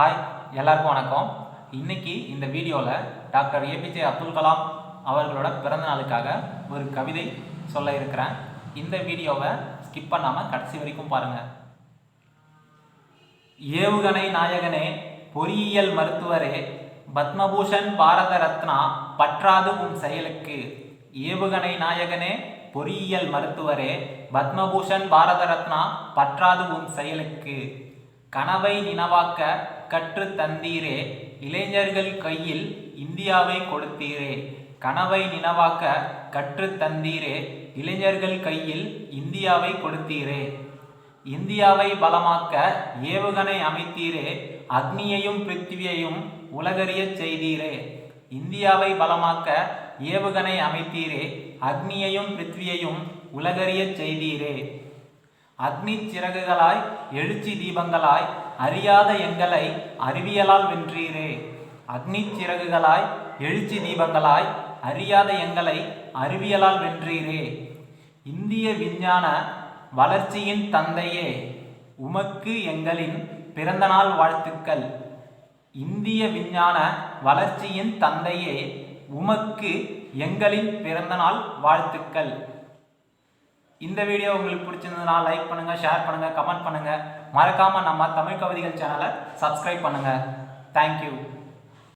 Hi எல்லாருக்கும் வணக்கம். இன்னைக்கு இந்த வீடியோவில் டாக்டர் ஏபிஜே அப்துல் கலாம் அவர்களோட பிறந்த நாளுக்காக ஒரு கவிதை சொல்ல இருக்கிறேன். இந்த வீடியோவை ஸ்கிப் பண்ணாமல் கடைசி வரைக்கும் பாருங்கள் ஏவுகணை நாயகனே பொறியியல் மருத்துவரே பத்மபூஷன் பாரத ரத்னா பற்றாது உன் செயலுக்கு. ஏவுகணை நாயகனே பொறியியல் மருத்துவரே பத்மபூஷன் பாரத ரத்னா பற்றாது உன் செயலுக்கு. கனவை நினவாக்க கற்று தந்தீரே. இளைஞர்கள் கையில் இந்தியாவை கொடுத்தீரே. கனவை நினவாக்க கற்று தந்தீரே. இளைஞர்கள் கையில் இந்தியாவை கொடுத்தீரே. இந்தியாவை பலமாக்க ஏவுகணை அமைத்தீரே. அக்னியையும் பிருத்திவியையும் உலகறியச் செய்தீரே. இந்தியாவை பலமாக்க ஏவுகணை அமைத்தீரே. அக்னியையும் பிருத்திவியையும் உலகறியச் செய்தீரே. அக்னி சிறகுகளாய் எழுச்சி தீபங்களாய் அறியாத எங்களை அறிவியலால் வென்றீரே. அக்னி சிறகுகளாய் எழுச்சி தீபங்களாய் அறியாத எங்களை அறிவியலால் வென்றீரே. இந்திய விஞ்ஞான வளர்ச்சியின் தந்தையே உமக்கு எங்களின் பிறந்தநாள் வாழ்த்துக்கள். இந்திய விஞ்ஞான வளர்ச்சியின் தந்தையே உமக்கு எங்களின் பிறந்தநாள் வாழ்த்துக்கள். இந்த வீடியோ உங்களுக்கு பிடிச்சிருந்ததுனா லைக் பண்ணுங்கள் ஷேர் பண்ணுங்கள் கமெண்ட் பண்ணுங்கள் மறக்காமல் நம்ம தமிழ் கவிதைகள் சேனலை சப்ஸ்கிரைப் பண்ணுங்கள் தேங்க்யூ